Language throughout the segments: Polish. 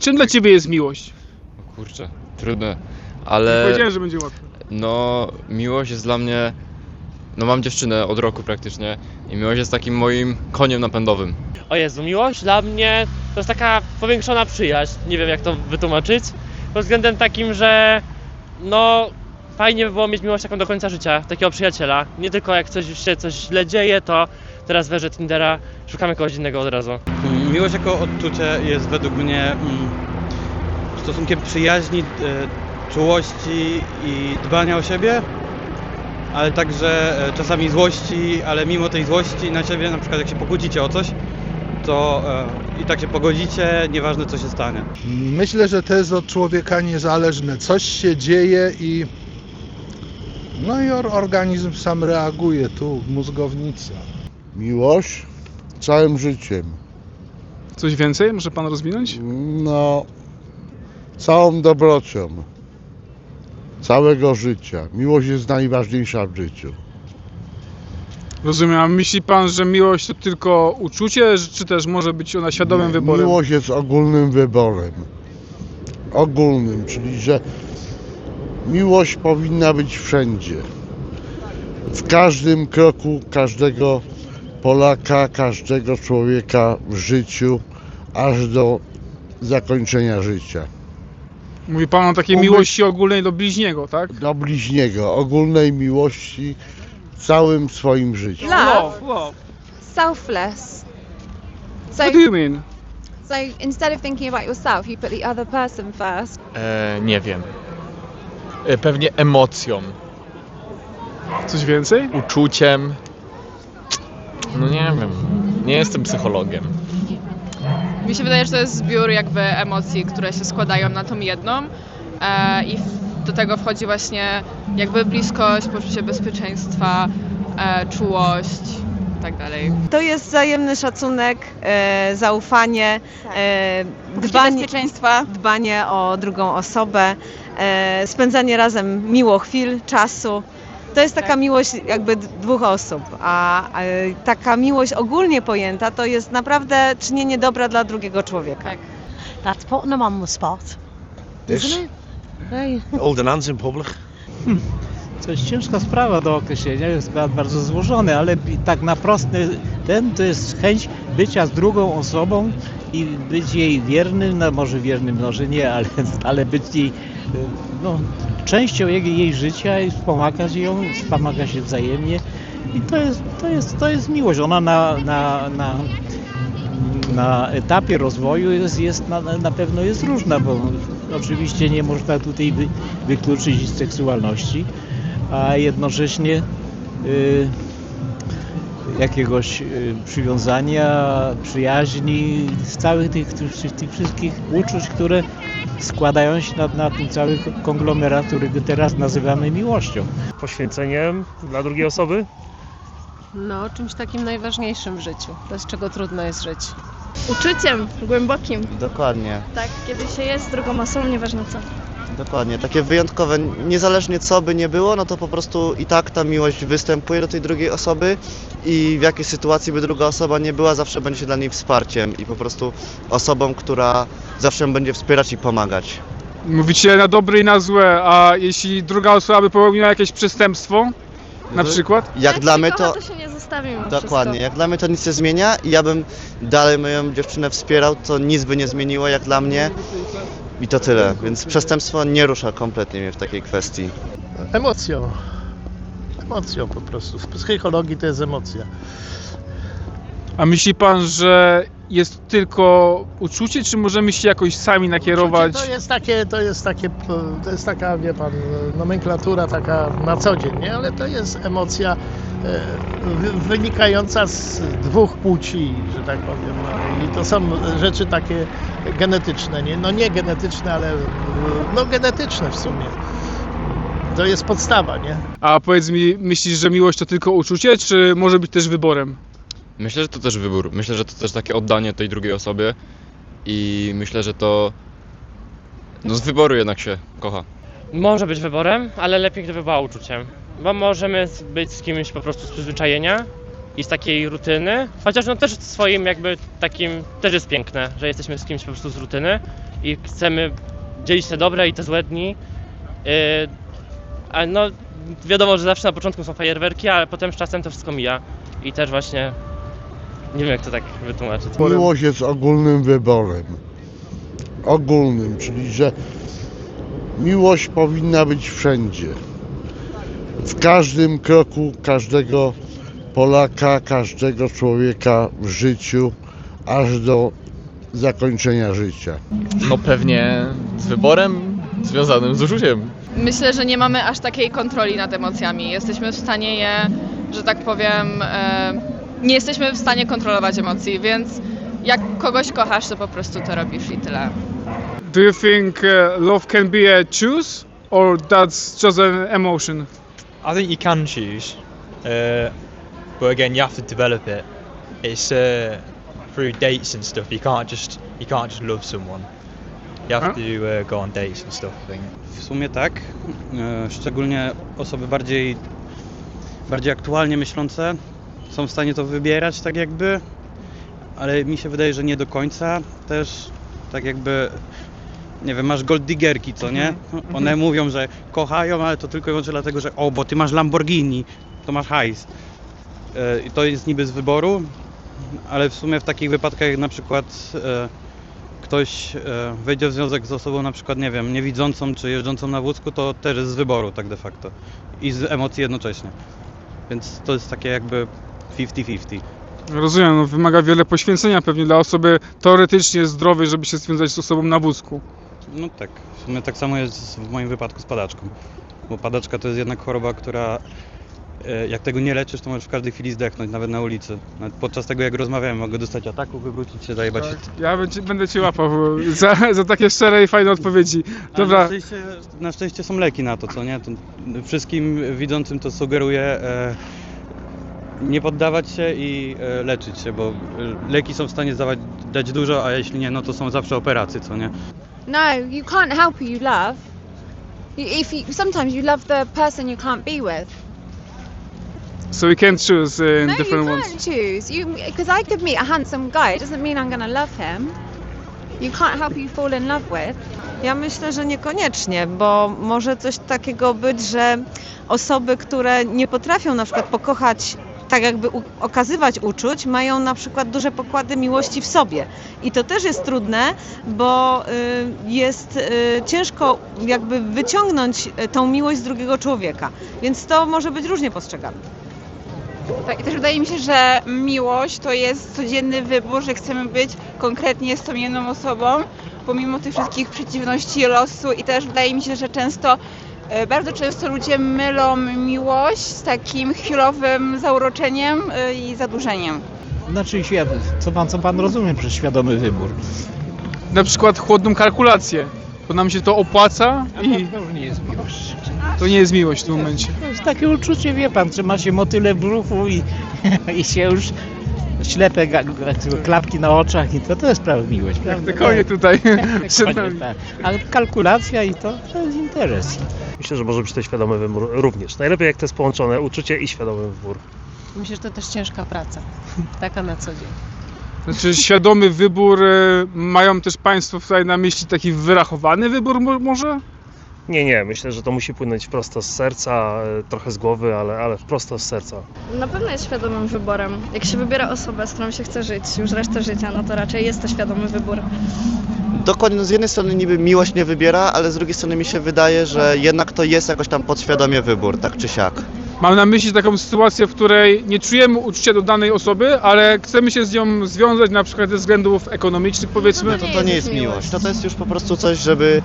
Czym dla ciebie jest miłość? O kurczę, trudne. Nie Ale Powiedziałem, że będzie łatwo. no, miłość jest dla mnie. No, mam dziewczynę od roku praktycznie. I miłość jest takim moim koniem napędowym. O Jezu, miłość dla mnie to jest taka powiększona przyjaźń. Nie wiem jak to wytłumaczyć. Pod względem takim, że no fajnie by było mieć miłość taką do końca życia, takiego przyjaciela. Nie tylko jak coś się coś źle dzieje, to teraz weżę Tindera, szukamy kogoś innego od razu. Miłość jako odczucie jest według mnie mm, stosunkiem przyjaźni, e, czułości i dbania o siebie, ale także e, czasami złości, ale mimo tej złości na siebie, na przykład jak się pokłócicie o coś, to e, i tak się pogodzicie, nieważne co się stanie. Myślę, że to jest od człowieka niezależne. Coś się dzieje i no i or- organizm sam reaguje, tu mózgownica. Miłość całym życiem. Coś więcej? Może pan rozwinąć? No, całą dobrocią. Całego życia. Miłość jest najważniejsza w życiu. Rozumiem. A myśli pan, że miłość to tylko uczucie, czy też może być ona świadomym wyborem? Miłość jest ogólnym wyborem. Ogólnym, czyli że miłość powinna być wszędzie. W każdym kroku każdego Polaka, każdego człowieka w życiu, aż do zakończenia życia. Mówi pan o takiej Umysł- miłości ogólnej do bliźniego, tak? Do bliźniego, ogólnej miłości w całym swoim życiu. Love. love. Selfless. So, What do you mean? so instead of thinking about yourself, you put the other person first. E, nie wiem. E, pewnie emocją, Coś więcej? uczuciem. No nie wiem. Nie jestem psychologiem. Mi się wydaje, że to jest zbiór jakby emocji, które się składają na tą jedną e, i w, do tego wchodzi właśnie jakby bliskość, poczucie bezpieczeństwa, e, czułość i tak dalej. To jest wzajemny szacunek, e, zaufanie, e, dbanie, bezpieczeństwa. dbanie o drugą osobę, e, spędzanie razem miło chwil, czasu. To jest taka Tak. miłość jakby dwóch osób, a e, taka miłość ogólnie pojęta to jest naprawdę czynienie dobra dla drugiego człowieka. Tak. That's putting them on the spot, isn't it? Hey. Holding hands in public. To jest ciężka sprawa do określenia, jest ba- bardzo złożony, ale tak na prosty ten to jest chęć bycia z drugą osobą i być jej wiernym, no może wiernym, może nie, ale, ale być jej no, częścią jej, jej życia i wspomagać ją, wspomaga się wzajemnie. I to jest, to jest, to jest miłość. Ona na, na, na, na etapie rozwoju jest, jest na, na pewno jest różna, bo oczywiście nie można tutaj wy, wykluczyć seksualności a jednocześnie y, jakiegoś y, przywiązania, przyjaźni, z całych tych, tych, tych wszystkich uczuć, które składają się na, na ten cały konglomerat, który teraz nazywamy miłością. Poświęceniem dla drugiej osoby? No, czymś takim najważniejszym w życiu, bez czego trudno jest żyć. Uczuciem głębokim, Dokładnie, tak, kiedy się jest z drugą osobą, nieważne co. dokładnie. Takie wyjątkowe, niezależnie co by nie było, no to po prostu i tak ta miłość występuje do tej drugiej osoby i w jakiej sytuacji by druga osoba nie była, zawsze będzie dla niej wsparciem i po prostu osobą, która zawsze ją będzie wspierać i pomagać. Mówicie na dobre i na złe, a jeśli druga osoba by popełniła jakieś przestępstwo, na to- przykład? Jak dla mnie to... się nie zostawi mimo Dokładnie, jak dla mnie to nic nie zmienia i ja bym dalej moją dziewczynę wspierał, to nic by nie zmieniło jak dla mnie i to tyle, więc przestępstwo nie rusza kompletnie mnie w takiej kwestii. Emocją. Emocją po prostu. W psychologii to jest emocja. A myśli pan, że jest tylko uczucie, czy możemy się jakoś sami nakierować? To jest takie, to jest takie, to jest taka, wie pan, nomenklatura taka na co dzień, nie? Ale to jest emocja wynikająca z dwóch płci, że tak powiem. No, I to są rzeczy takie genetyczne, nie? No nie genetyczne, ale no genetyczne w sumie. To jest podstawa, nie? A powiedz mi, myślisz, że miłość to tylko uczucie, czy może być też wyborem? Myślę, że to też wybór. Myślę, że to też takie oddanie tej drugiej osobie. I myślę, że to. No z wyboru jednak się kocha. Może być wyborem, ale lepiej gdyby była uczuciem. Bo możemy być z kimś po prostu z przyzwyczajenia, i z takiej rutyny, chociaż no też swoim jakby takim, też jest piękne, że jesteśmy z kimś po prostu z rutyny i chcemy dzielić te dobre i te złe dni. Yy, a no wiadomo, że zawsze na początku są fajerwerki, ale potem z czasem to wszystko mija i też właśnie nie wiem jak to tak wytłumaczyć. Miłość jest ogólnym wyborem. Ogólnym, czyli że miłość powinna być wszędzie. W każdym kroku każdego Polaka, każdego człowieka w życiu, aż do zakończenia życia. No pewnie z wyborem związanym z uczuciem. Myślę, że nie mamy aż takiej kontroli nad emocjami. Jesteśmy w stanie je, że tak powiem, e, nie jesteśmy w stanie kontrolować emocji, więc jak kogoś kochasz, to po prostu to robisz i tyle. Do you think uh, love can be a choose or that's just an emotion? I think you can choose, uh, but again, you have to develop it. It's uh, through dates and stuff. You can't just you can't just love someone. You have to uh, go on dates and stuff. I think. W sumie tak. E, Szczególnie osoby bardziej, bardziej aktualnie myślące są w stanie to wybierać tak jakby, ale mi się wydaje, że nie do końca też tak jakby nie wiem, masz gold diggerki, co nie? One mówią, że kochają, ale to tylko i wyłącznie dlatego, że o, bo ty masz Lamborghini, to masz hajs. E, I to jest niby z wyboru, ale w sumie w takich wypadkach jak na przykład e, ktoś e, wejdzie w związek z osobą na przykład, nie wiem, niewidzącą czy jeżdżącą na wózku, to też jest z wyboru tak de facto i z emocji jednocześnie. Więc to jest takie jakby 50-50. Rozumiem, no, wymaga wiele poświęcenia pewnie dla osoby teoretycznie zdrowej, żeby się związać z osobą na wózku. No tak, w sumie tak samo jest w moim wypadku z padaczką. Bo padaczka to jest jednak choroba, która e, jak tego nie leczysz, to możesz w każdej chwili zdechnąć, nawet na ulicy. Nawet podczas tego jak rozmawiamy, mogę dostać ataku, wywrócić się, zajebać się. Ja będzie, będę cię łapał za, za takie szczere i fajne odpowiedzi. Dobra, Na szczęście, na szczęście są leki na to, co nie? To wszystkim widzącym to sugeruję e, nie poddawać się i e, leczyć się, bo e, leki są w stanie zdawać, dać dużo, a jeśli nie, no to są zawsze operacje, co nie? No, you can't help who you love. You, if you, sometimes you love the person you can't be with. so we can't choose uh, in no, different you ones. can't choose. You because I could meet a handsome guy. It doesn't mean I'm gonna love him. You can't help you fall in love with. Ja myślę, że niekoniecznie, bo może coś takiego być, że osoby, które nie potrafią na przykład pokochać, tak jakby okazywać uczuć, mają na przykład duże pokłady miłości w sobie. I to też jest trudne, bo y, jest y, ciężko jakby wyciągnąć y, tą miłość z drugiego człowieka. Więc to może być różnie postrzegane. Tak, i też wydaje mi się, że miłość to jest codzienny wybór, że chcemy być konkretnie z tą jedną osobą, pomimo tych wszystkich przeciwności losu i też wydaje mi się, że często, bardzo często ludzie mylą miłość z takim chwilowym zauroczeniem e, i zadłużeniem. Znaczy, co pan, co pan rozumie przez świadomy wybór? Na przykład chłodną kalkulację, bo nam się to opłaca i To już nie jest miłość. to nie jest miłość w tym momencie. To jest takie uczucie, wie pan, trzyma się motyle w brzuchu i, i się już ślepe ga- ga- klapki na oczach i to, to jest prawa miłość, prawda? Te konie tutaj przed Konie, nami. tak. Ale kalkulacja i to, to jest interes. Myślę, że może być to świadomy wybór również. Najlepiej jak to jest połączone, uczucie i świadomy wybór. Myślę, że to też ciężka praca. Taka na co dzień. Znaczy świadomy wybór, e, mają też Państwo tutaj na myśli taki wyrachowany wybór mo- może? Nie, nie, myślę, że to musi płynąć prosto z serca, e, trochę z głowy, ale, ale prosto z serca. Na pewno jest świadomym wyborem. Jak się wybiera osobę, z którą się chce żyć już resztę życia, no to raczej jest to świadomy wybór. Dokładnie, no z jednej strony niby miłość nie wybiera, ale z drugiej strony mi się wydaje, że jednak to jest jakoś tam podświadomie wybór, tak czy siak. Mam na myśli taką sytuację, w której nie czujemy uczucia do danej osoby, ale chcemy się z nią związać na przykład ze względów ekonomicznych powiedzmy. To, to nie jest miłość, to, to jest już po prostu coś, żeby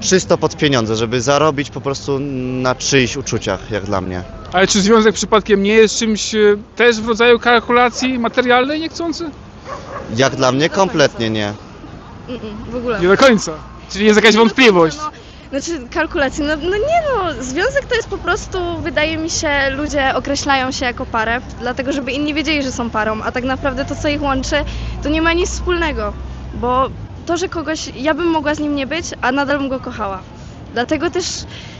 czysto pod pieniądze, żeby zarobić po prostu na czyichś uczuciach, jak dla mnie. Ale czy związek przypadkiem nie jest czymś e, też w rodzaju kalkulacji materialnej niechcący? Jak dla mnie kompletnie nie. Mm-mm, w ogóle. Nie do końca. Czyli jest jakaś wątpliwość. Znaczy kalkulacji, no, no nie no, związek to jest po prostu, wydaje mi się, ludzie określają się jako parę, dlatego żeby inni wiedzieli, że są parą, a tak naprawdę to, co ich łączy, to nie ma nic wspólnego, bo to, że kogoś, ja bym mogła z nim nie być, a nadal bym go kochała. Dlatego też,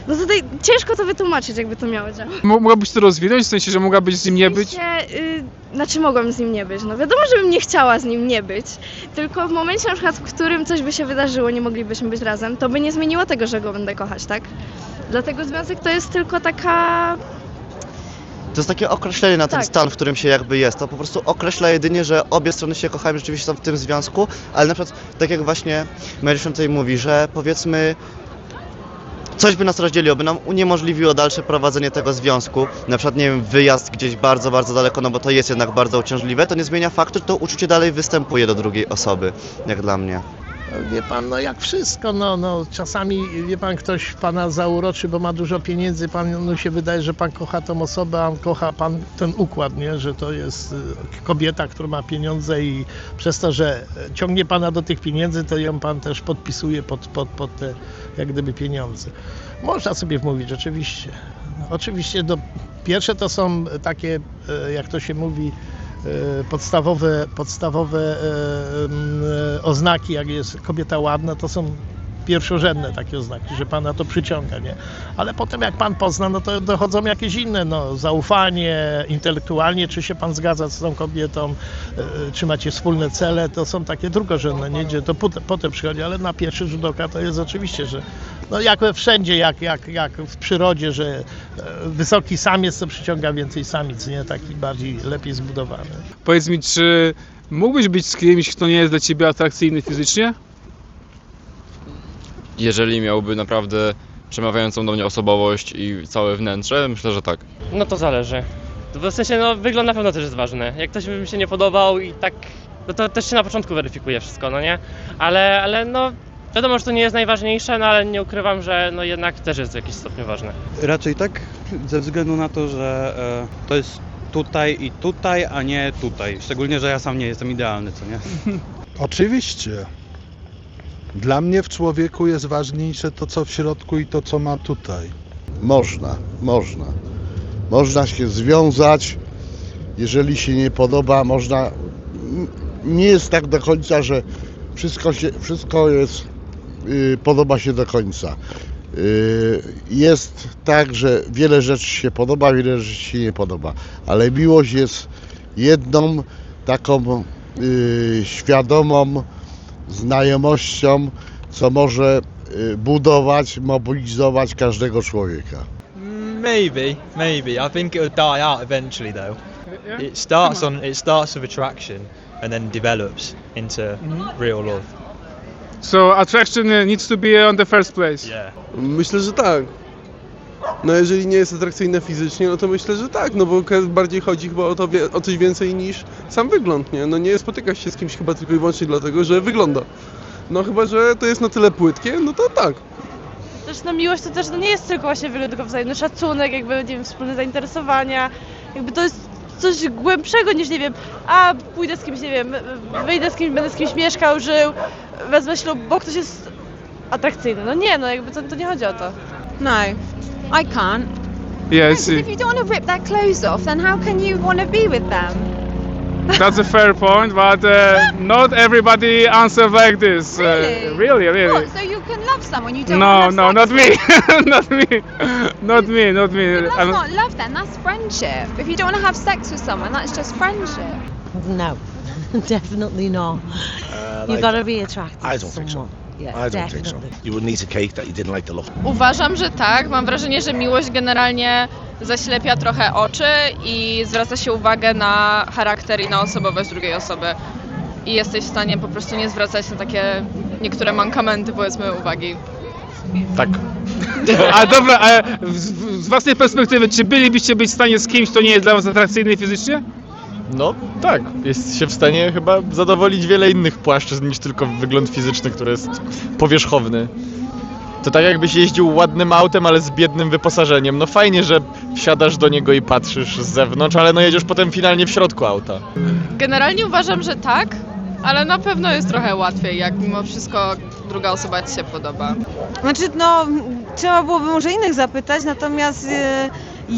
no tutaj ciężko to wytłumaczyć, jakby to miało działać. Mo- Mogłabyś to rozwinąć, w sensie, że mogłabyś z nim nie być? Się, y, znaczy mogłam z nim nie być. No wiadomo, żebym nie chciała z nim nie być. Tylko w momencie na przykład, w którym coś by się wydarzyło, nie moglibyśmy być razem, to by nie zmieniło tego, że go będę kochać, tak? Dlatego związek to jest tylko taka To jest takie określenie na ten Tak. stan, w którym się jakby jest. To po prostu określa jedynie, że obie strony się kochają, rzeczywiście są w tym związku, ale na przykład, tak jak właśnie Mary tutaj mówi, że powiedzmy coś by nas rozdzieliło, by nam uniemożliwiło dalsze prowadzenie tego związku, na przykład, nie wiem, wyjazd gdzieś bardzo, bardzo daleko, no bo to jest jednak bardzo uciążliwe, to nie zmienia faktu, że to uczucie dalej występuje do drugiej osoby, jak dla mnie. Wie pan, no jak wszystko, no, no czasami, wie pan, ktoś pana zauroczy, bo ma dużo pieniędzy, panu się wydaje, że pan kocha tą osobę, a kocha pan ten układ, nie? że to jest y, kobieta, która ma pieniądze i przez to, że ciągnie pana do tych pieniędzy, to ją pan też podpisuje pod, pod, pod te jak gdyby pieniądze. Można sobie wmówić, oczywiście. Oczywiście do, pierwsze to są takie, e, jak to się mówi, podstawowe, podstawowe e, e, oznaki, jak jest kobieta ładna, to są pierwszorzędne takie oznaki, że pana to przyciąga, nie? Ale potem jak pan pozna, no to dochodzą jakieś inne, no zaufanie, intelektualnie, czy się pan zgadza z tą kobietą, e, czy macie wspólne cele, to są takie drugorzędne, nie? Gdzie to potem przychodzi, ale na pierwszy rzut oka to jest oczywiście, że no jak we wszędzie, jak, jak, jak w przyrodzie, że e, wysoki samiec to przyciąga więcej samic, nie? Taki bardziej, lepiej zbudowany. Powiedz mi, czy mógłbyś być z kimś, kto nie jest dla ciebie atrakcyjny fizycznie? Jeżeli miałby naprawdę przemawiającą do mnie osobowość i całe wnętrze, myślę, że tak. No to zależy. W sensie, no wygląd na pewno też jest ważny. Jak ktoś by mi się nie podobał i tak, no to też się na początku weryfikuje wszystko, no nie? Ale, ale no wiadomo, że to nie jest najważniejsze, no ale nie ukrywam, że no jednak też jest w jakimś stopniu ważne. Raczej tak, ze względu na to, że e, to jest tutaj i tutaj, a nie tutaj. Szczególnie, że ja sam nie jestem idealny, co nie? Oczywiście. Dla mnie w człowieku jest ważniejsze to, co w środku i to, co ma tutaj. Można, można. Można się związać, jeżeli się nie podoba, można. Nie jest tak do końca, że wszystko, się, wszystko jest, podoba się do końca. Y, jest tak, że wiele rzeczy się podoba, wiele rzeczy się nie podoba, ale miłość jest jedną taką y, świadomą znajomością, co może y, budować, mobilizować każdego człowieka. Maybe, maybe. I think it'll die out eventually, though. It starts on. It starts with attraction, and then develops into real love. So attraction needs to be on the first place. Yeah. Myślę, że tak. No jeżeli nie jest atrakcyjne fizycznie, no to myślę, że tak, no bo bardziej chodzi chyba o, to wie, o coś więcej niż sam wygląd, nie? No nie spotykasz się z kimś chyba tylko i wyłącznie dlatego, że wygląda. No chyba, że to jest na tyle płytkie, no to tak. Też no miłość to też no, nie jest tylko właśnie wygląd, tylko wzajemny szacunek, jakby nie wiem, wspólne zainteresowania. Jakby to jest coś głębszego niż nie wiem, a pójdę z kimś, nie wiem, wyjdę z kimś, będę z kimś mieszkał, żył, wezmę ślub, bo ktoś jest atrakcyjny. No nie, no jakby to, to nie chodzi o to. No, I can't. Yeah, I No, see. if you don't want to rip their clothes off, then how can you want to be with them? That's a fair point, but uh, not everybody answers like this. Really? Uh, really, really. What, so you can love someone you don't No, want to no, have not sex me, with? not me, not me, not me. But that's I'm- not love then, that's friendship. If you don't want to have sex with someone, that's just friendship. No, definitely not. Uh, You've like- got to be attracted I to don't think so. someone. Yeah, I don't think so. definitely. You wouldn't eat a cake that you didn't like the look. Uważam, że tak. Mam wrażenie, że miłość generalnie zaślepia trochę oczy i zwraca się uwagę na charakter i na osobowość drugiej osoby. I jesteś w stanie po prostu nie zwracać na takie niektóre mankamenty, powiedzmy, uwagi. Tak. A dobra, a z, z własnej perspektywy, czy bylibyście być w stanie z kimś, kto nie jest dla was atrakcyjny fizycznie? No tak, jest się w stanie chyba zadowolić wiele innych płaszczyzn niż tylko wygląd fizyczny, który jest powierzchowny. To tak jakbyś jeździł ładnym autem, ale z biednym wyposażeniem. No fajnie, że wsiadasz do niego i patrzysz z zewnątrz, ale no jedziesz potem finalnie w środku auta. Generalnie uważam, że tak, ale na pewno jest trochę łatwiej, jak mimo wszystko druga osoba ci się podoba. Znaczy, no, trzeba byłoby może innych zapytać, natomiast e,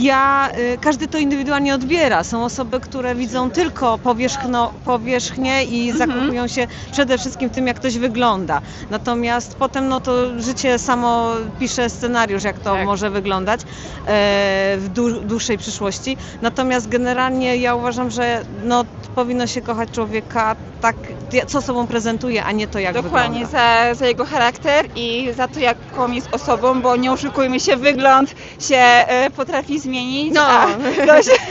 ja, y, każdy to indywidualnie odbiera. Są osoby, które widzą tylko powierzchno, powierzchnię i zakochują się przede wszystkim tym, jak ktoś wygląda. Natomiast potem no to życie samo pisze scenariusz, jak to może wyglądać e, w dłu- dłuższej przyszłości. Natomiast generalnie ja uważam, że no, powinno się kochać człowieka tak, co sobą prezentuje, a nie to, jak Dokładnie, wygląda. za, za jego charakter i za to, jaką jest osobą, bo nie oszukujmy się, wygląd się e, potrafi zmienić. No. się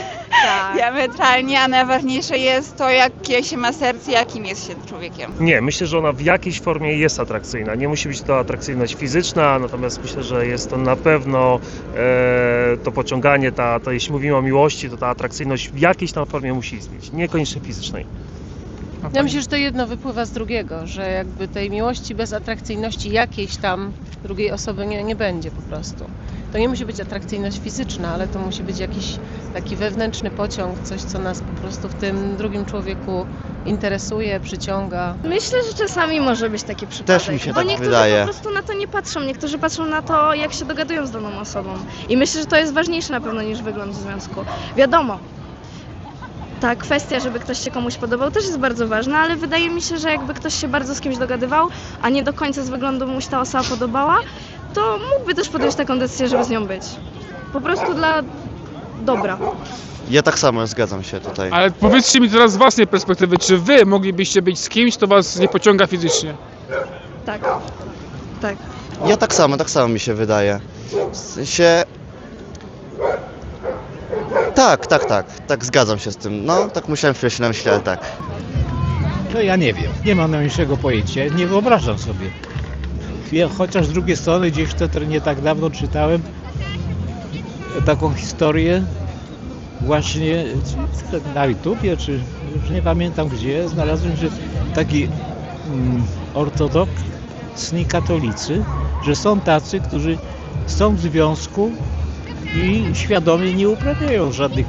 Tak. diametralnie, a najważniejsze jest to, jakie się ma serce, jakim jest się człowiekiem. Nie, myślę, że ona w jakiejś formie jest atrakcyjna. Nie musi być to atrakcyjność fizyczna, natomiast myślę, że jest to na pewno e, to pociąganie, ta, to jeśli mówimy o miłości, to ta atrakcyjność w jakiejś tam formie musi istnieć, niekoniecznie fizycznej. Ja myślę, że to jedno wypływa z drugiego, że jakby tej miłości bez atrakcyjności jakiejś tam drugiej osoby nie, nie będzie po prostu. To nie musi być atrakcyjność fizyczna, ale to musi być jakiś taki wewnętrzny pociąg, coś co nas po prostu w tym drugim człowieku interesuje, przyciąga. Myślę, że czasami może być taki przypadek. mi się bo tak niektórzy wydaje. po prostu na to nie patrzą, niektórzy patrzą na to, jak się dogadują z daną osobą. I myślę, że to jest ważniejsze na pewno niż wygląd w związku. Wiadomo, ta kwestia, żeby ktoś się komuś podobał, też jest bardzo ważna, ale wydaje mi się, że jakby ktoś się bardzo z kimś dogadywał, a nie do końca z wyglądu mu się ta osoba podobała, to mógłby też podjąć taką decyzję, żeby z nią być. Po prostu dla dobra. Ja tak samo zgadzam się tutaj. Ale powiedzcie mi teraz z własnej perspektywy, czy wy moglibyście być z kimś, kto was nie pociąga fizycznie? Tak. Tak. Ja tak samo, tak samo mi się wydaje. W sensie... Tak, tak, tak, tak, zgadzam się z tym. No, tak musiałem chwilę się tak. To ja nie wiem, nie mam najmniejszego pojęcia, nie wyobrażam sobie. Chociaż z drugiej strony gdzieś to nie tak dawno czytałem taką historię właśnie na YouTubie, czy już nie pamiętam gdzie, znalazłem, że taki mm, ortodoksni katolicy, że są tacy, którzy są w związku i świadomie nie uprawiają żadnych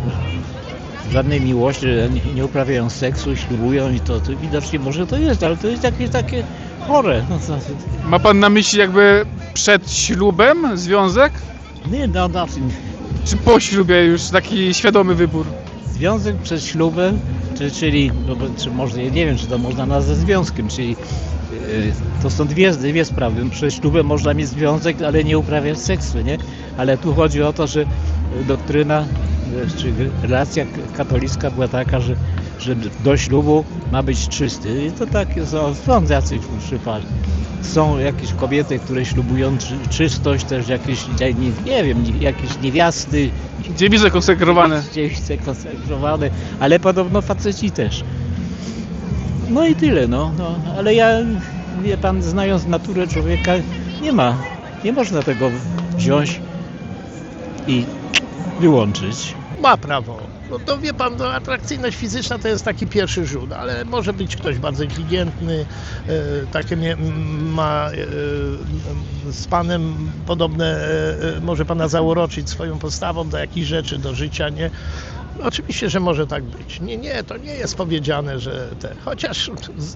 żadnej miłości, nie- uprawiają seksu, ślubują i to, to widocznie może to jest, ale to jest takie, takie chore. No, to, Ma pan na myśli jakby przed ślubem związek? nie, no, no, Czy po ślubie już taki świadomy wybór? związek przed ślubem, czy, czyli, no, czy może, nie wiem, czy to można nazwać związkiem, czyli to są dwie, dwie sprawy. Przed ślubem można mieć związek, ale nie uprawiać seksu, nie? Ale tu chodzi o to, że doktryna, yy, czy relacja katolicka była taka, że, że do ślubu ma być czysty. I to tak są, są jacyś przypadki. Są jakieś kobiety, które ślubują czy, czystość, też jakieś, nie, wiem, jakieś niewiasty. Dziewice konsekrowane. Dziewice konsekrowane, ale podobno faceci też. No i tyle, no, no. Ale ja, wie pan, znając naturę człowieka, nie ma, nie można tego wziąć i wyłączyć. Ma prawo. No to wie pan, no, atrakcyjność fizyczna to jest taki pierwszy rzut, ale może być ktoś bardzo inteligentny, e, takie nie, ma e, z panem podobne, e, e, może pana zauroczyć swoją postawą do jakichś rzeczy, do życia, nie? Oczywiście, że może tak być. Nie, nie, to nie jest powiedziane, że te. Chociaż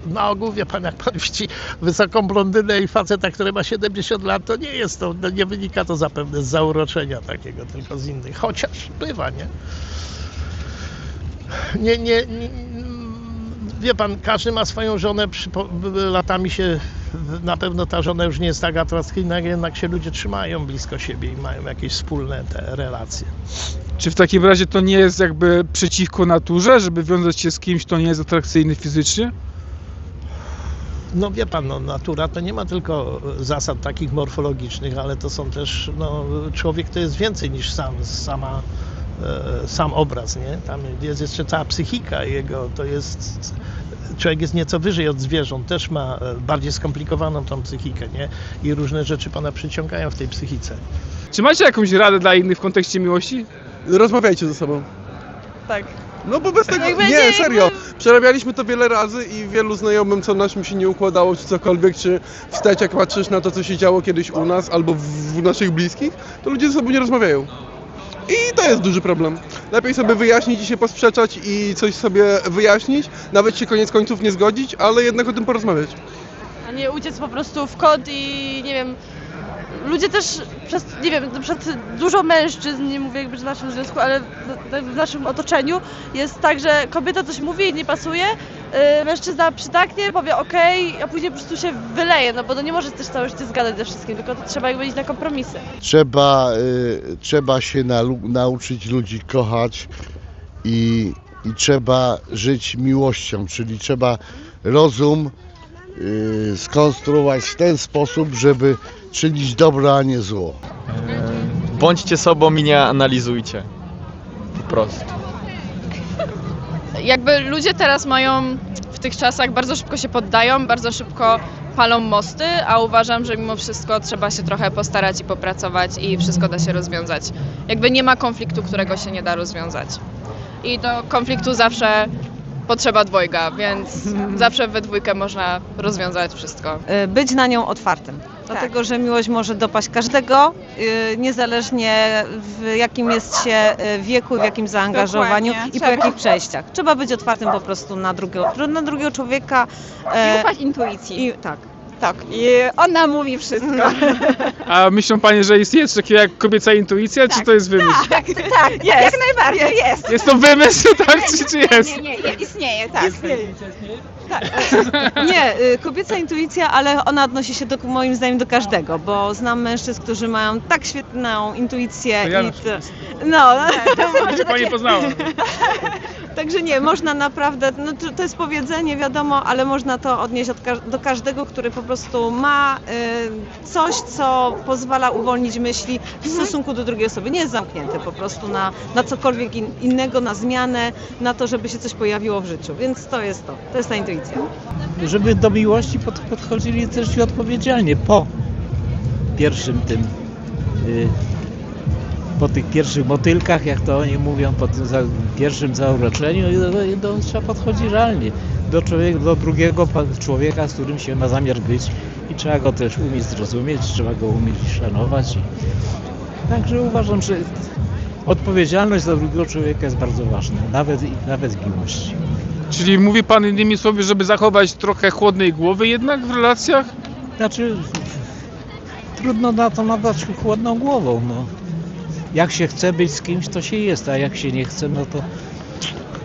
na ogół wie pan, jak pan widzi wysoką blondynę i faceta, który ma 70 lat, to nie jest to, no nie wynika to zapewne z zauroczenia takiego, tylko z innych. Chociaż bywa, nie? Nie, nie, nie wie pan, każdy ma swoją żonę, przypo, latami się na pewno ta żona już nie jest tak atrakcyjna, jednak się ludzie trzymają blisko siebie i mają jakieś wspólne te relacje. Czy w takim razie to nie jest jakby przeciwko naturze, żeby wiązać się z kimś, kto nie jest atrakcyjny fizycznie? No wie pan, no, natura to nie ma tylko zasad takich morfologicznych, ale to są też, no, człowiek to jest więcej niż sam, sama, sam obraz, nie? Tam jest jeszcze cała psychika jego, to jest, człowiek jest nieco wyżej od zwierząt, też ma e, bardziej skomplikowaną tą psychikę, nie? I różne rzeczy pana przyciągają w tej psychice. Czy macie jakąś radę dla innych w kontekście miłości? Rozmawiajcie ze sobą. Tak. No bo bez tego, Jak nie, będzie serio, przerabialiśmy to wiele razy i wielu znajomym, co naszym się nie układało, czy cokolwiek, czy wstać jak patrzysz na to, co się działo kiedyś u nas, albo w, w naszych bliskich, to ludzie ze sobą nie rozmawiają. I to jest duży problem. Lepiej sobie wyjaśnić i się posprzeczać i coś sobie wyjaśnić, nawet się koniec końców nie zgodzić, ale jednak o tym porozmawiać. A nie uciec po prostu w kąt i nie wiem, ludzie też przez, nie wiem, na przykład dużo mężczyzn, nie mówię jakby, w naszym związku, ale w, naszym otoczeniu jest tak, że kobieta coś mówi i nie pasuje, yy, mężczyzna przytaknie, powie okej, a później po prostu się wyleje, no bo nie może też całe życie zgadać ze wszystkim, tylko to trzeba jakby iść na kompromisy. Trzeba, y, trzeba się nalu- nauczyć ludzi kochać i, i trzeba żyć miłością, czyli trzeba rozum y, skonstruować w ten sposób, żeby czynić dobro, a nie zło. Bądźcie sobą i nie analizujcie. Po prostu. Jakby ludzie teraz mają w tych czasach bardzo szybko się poddają, bardzo szybko palą mosty, a uważam, że mimo wszystko trzeba się trochę postarać i popracować i wszystko da się rozwiązać. Jakby nie ma konfliktu, którego się nie da rozwiązać. I do konfliktu zawsze potrzeba dwojga, więc zawsze we dwójkę można rozwiązać wszystko. Y, Być na nią otwartym. Dlatego, że miłość może dopaść każdego, y, niezależnie w jakim jest się y, wieku, w jakim zaangażowaniu Dokładnie. i po jakich przejściach. Trzeba być otwartym po prostu na drugiego, na drugiego człowieka. e, I ufać intuicji. I, tak. Tak, i ona mówi wszystko. A myślą panie, że istnieje coś takiego jak kobieca intuicja, czy to jest wymysł? Tak, tak, jest. jak najbardziej jest. Jest to wymysł, tak, czy, czy jest? Nie, nie, nie, istnieje, tak. Nie, y, kobieca intuicja, ale ona odnosi się do, moim zdaniem do każdego, bo znam mężczyzn, którzy mają tak świetną intuicję To ja i na to, no, Gdzie pani poznała? Także nie, można naprawdę, no to, to jest powiedzenie, wiadomo, ale można to odnieść od, do każdego, który po prostu ma y, coś, co pozwala uwolnić myśli w stosunku do drugiej osoby. Nie jest zamknięty po prostu na, na cokolwiek in, innego, na zmianę, na to, żeby się coś pojawiło w życiu. Więc to jest to, to jest ta intuicja. Żeby do miłości pod, podchodzili też i odpowiedzialnie po pierwszym tym, y, po tych pierwszych motylkach, jak to oni mówią, po tym za, pierwszym zauroczeniu, i do, i do, trzeba podchodzić realnie do, człowieka, do drugiego człowieka, z którym się ma zamiar być i trzeba go też umieć zrozumieć, trzeba go umieć szanować. I, także uważam, że odpowiedzialność za drugiego człowieka jest bardzo ważna, nawet, nawet w miłości. Czyli mówi pan innymi słowy, żeby zachować trochę chłodnej głowy jednak w relacjach? Znaczy, trudno na to nadać chłodną głową. No. Jak się chce być z kimś, to się jest, a jak się nie chce, no to,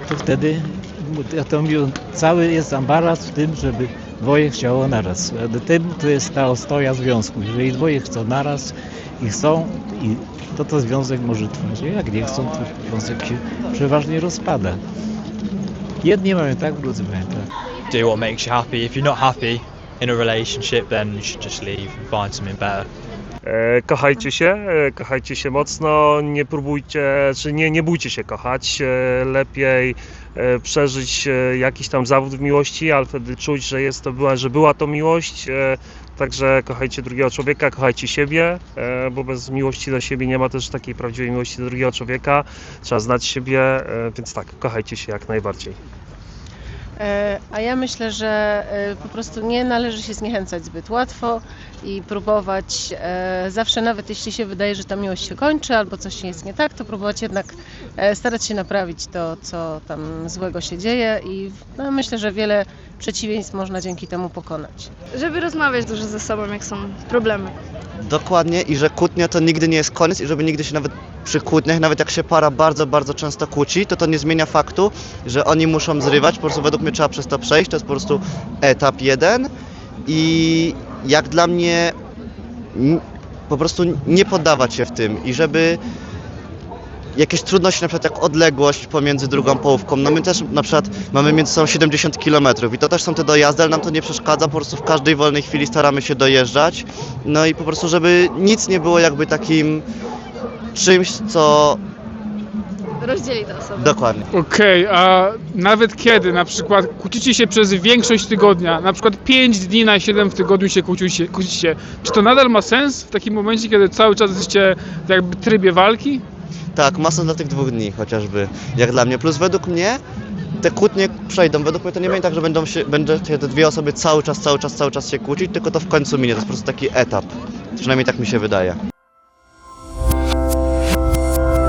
to wtedy to cały jest ambaraz w tym, żeby dwoje chciało naraz. Tym to jest ta ostoja związku. Jeżeli dwoje chcą naraz i chcą, i to to związek może trwać. Jak nie chcą, to związek się przeważnie rozpada. Jedni mają tak, drudzy mają tak. Do what makes you happy. If you're not happy in a relationship, then you should just leave and find something better. E, kochajcie się, e, kochajcie się mocno, nie próbujcie, czy nie, nie bójcie się kochać. E, lepiej przeżyć jakiś tam zawód w miłości, ale wtedy czuć, że jest to była, że była to miłość. Także kochajcie drugiego człowieka, kochajcie siebie, bo bez miłości do siebie nie ma też takiej prawdziwej miłości do drugiego człowieka. Trzeba znać siebie, więc tak, kochajcie się jak najbardziej. E, A ja myślę, że e, po prostu nie należy się zniechęcać zbyt łatwo i próbować e, zawsze, nawet jeśli się wydaje, że ta miłość się kończy albo coś jest nie tak, to próbować jednak e, starać się naprawić to, co tam złego się dzieje i no, myślę, że wiele przeciwieństw można dzięki temu pokonać. Żeby rozmawiać dużo ze sobą, jak są problemy. Dokładnie i że kłótnia to nigdy nie jest koniec i żeby nigdy się nawet przy kłótniach, nawet jak się para bardzo, bardzo często kłóci, to to nie zmienia faktu, że oni muszą zrywać, po prostu według mnie trzeba przez to przejść, to jest po prostu etap jeden i jak dla mnie po prostu nie poddawać się w tym i żeby jakieś trudności, na przykład jak odległość pomiędzy drugą połówką. No my też na przykład mamy między sobą 70 km i to też są te dojazdy, ale nam to nie przeszkadza, po prostu w każdej wolnej chwili staramy się dojeżdżać. No i po prostu, żeby nic nie było jakby takim czymś, co Rozdzieli te osoby. dokładnie. Okej, a nawet kiedy na przykład kłócicie się przez większość tygodnia, na przykład 5 dni na 7 w tygodniu się kłócicie, kłócicie, czy to nadal ma sens w takim momencie, kiedy cały czas jesteście jakby w trybie walki? Tak, masa dla tych dwóch dni chociażby, jak dla mnie. Plus według mnie te kłótnie przejdą. Według mnie to nie będzie tak, że będą się, będą się te dwie osoby cały czas, cały czas, cały czas się kłócić, tylko to w końcu minie. To jest po prostu taki etap. Przynajmniej tak mi się wydaje.